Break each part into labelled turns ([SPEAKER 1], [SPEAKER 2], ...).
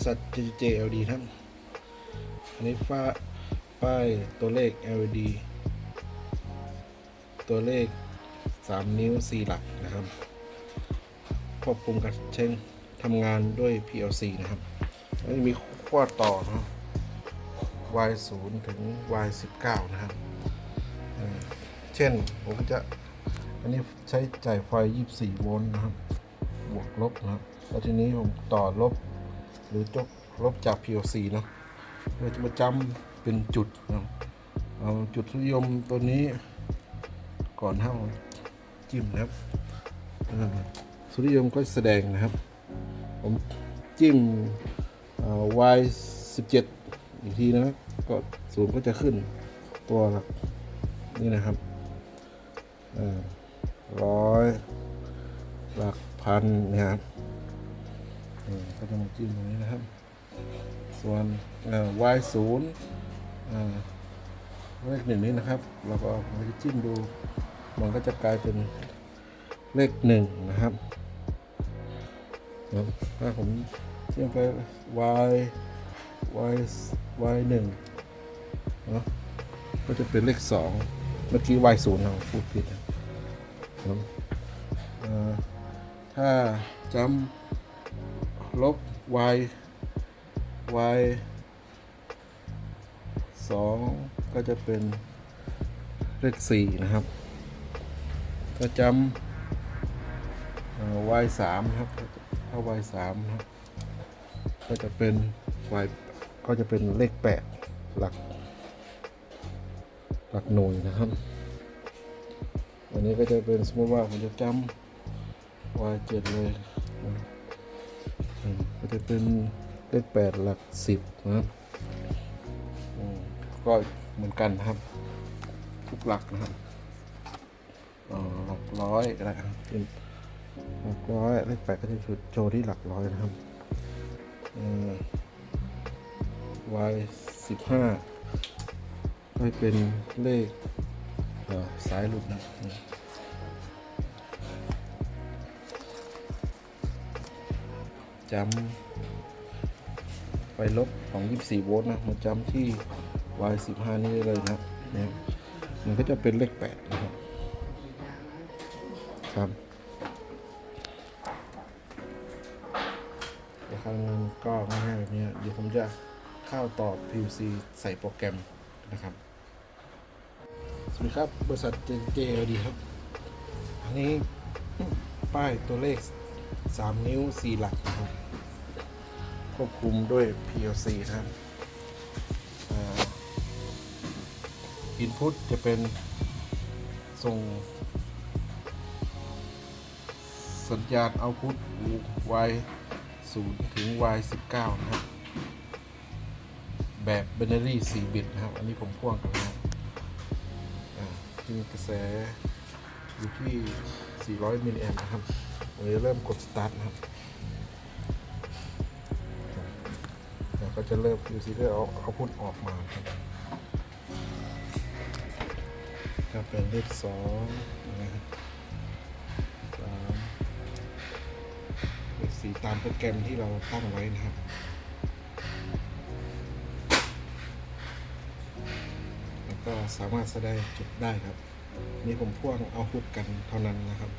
[SPEAKER 1] ริษัท JJLD ครับอันนี้ฝ้าป้ายตัวเลข LED ตัวเลข 3 นิ้ว 4 หลักนะครับ ควบคุมการใช้ทำงานด้วย PLC นะครับแล้วมีขั้วต่อนะ Y 0 ถึง Y 19 นะครับ เช่นผมจะ อันนี้ใช้จ่ายไฟ 24 โวลต์นะครับ บวกลบนะครับแล้วทีนี้ผมต่อลบ หรือจกลบจาก PLC เนาะเราจะมาจำเป็นจุดนะเอาจุดนิยมตัวนี้ก่อนห้าจิ้มนะครับสุริยมก็แสดงนะครับ ผมจิ้ม Y 17อีกทีนะก็ศูนย์ก็จะขึ้นตัวหลักนี่นะครับอ่าร้อยหลักพันนะครับ อ่ก็จะมาจิ้มตรงนี้นะครับ ส่วนเอ่อ Y ศูนย์เลขหนึ่งนี้นะครับเราก็เอาไปจิ้มดู มันก็จะกลายเป็นเลขหนึ่งนะครับถ้าผมเทียบไป y y y หนึ่งเนาะก็จะเป็นเลขสองเมื่อกี้ y ศูนย์เราพูดผิดนะถ้าจำ ลบ y y สองก็จะเป็นเลขสี่นะครับ ก็จำ y สามครับ ถ้า y สามนะครับ ก็จะเป็น y ก็จะเป็นเลขแปดหลัก หลักหน่วยนะครับ อันนี้ก็จะเป็นสมมติว่าผมจะจำ y เจ็ดเลย ก็จะเป็นเลขแปดหลักสิบนะครับอืมก็เหมือนกันครับ ทุกหลักนะครับหลักร้อยก็ได้ครับเป็นหลักร้อยเลขแปดก็จะชุดโชว์ที่หลักร้อยนะครับเอ่อ y สิบห้าก็เป็นเลขสายหลุดนะ อืมจำไปลบของ 24 โวลต์นะมาจำที่ y 15 นี่เลยนะครับเนี่ยมันก็จะเป็นเลข 8 นะครับครับอีกครั้งนึงก็ง่ายๆแบบนี้เดี๋ยวผมจะเข้าต่อ PLC ใส่โปรแกรมนะครับ สวัสดีครับ บริษัท JLD ครับ อันนี้ป้ายตัวเลข 3 นิ้ว 4 หลักนะครับควบคุมด้วย PLC นะครับอินพุตจะเป็นส่ง สัญญาณเอาพุต Y 0ถึง Y 19นะครับ แบบ binary 4 บิตนะครับ อันนี้ผมพ่วงกันนะครับมีกระแสอยู่ที่ 400 มิลลิแอมป์นะครับ วันนี้เริ่มกด start นะครับแล้วก็จะเริ่ม PLC เริ่มเอาเอาพุตออกมาครับก็เป็นเลขสองนะครับสามเลขสี่ตามโปรแกรมที่เราตั้งไว้นะครับก็สามารถแสดงจุดได้ครับ นี่ผมพ่วงเอาพุทกันเท่านั้นนะครับ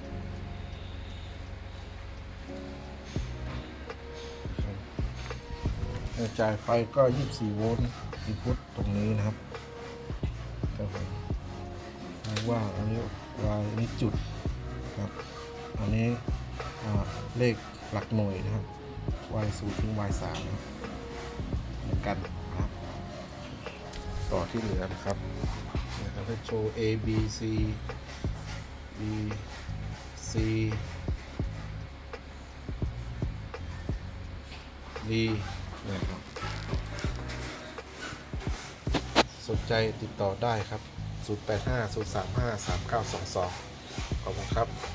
[SPEAKER 1] จ่ายไฟก็ 24 โวลต์อินพุตตรงนี้นะครับครับผมว่าอันนี้วายอันนี้จุดครับอันนี้เลขหลักหน่วยนะครับ y 0ถึง y 3นะครับเหมือนกันนะครับ ต่อที่เหลือนะครับนะครับโชว์ A B C B C D นะครับ สนใจติดต่อได้ครับ 085 035 3922 ขอบคุณครับ